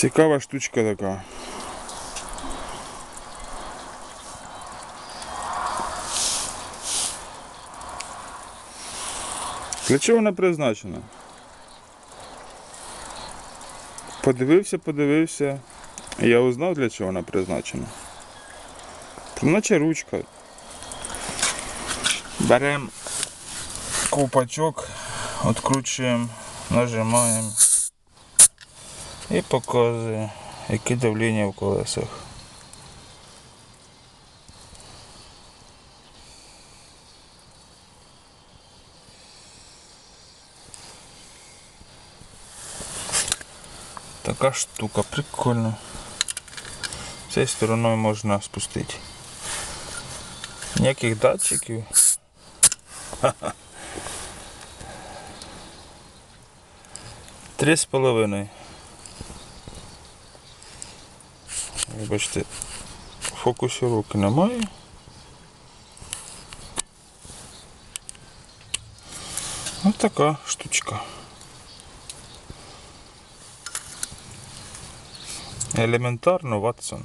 Цікава штучка така. Для чого вона призначена? Подивився, подивився. Я узнав, для чого вона призначена. Наче ручка. Беремо ковпачок, відкручуємо, нажимаємо і показує, яке давлення в колесах. Така штука, прикольно. Цією стороною можна спустити. Ніяких датчиків. Три з половиною. Вибачте, в фокусі руки немає. Ось така штучка. Елементарно, Ватсон.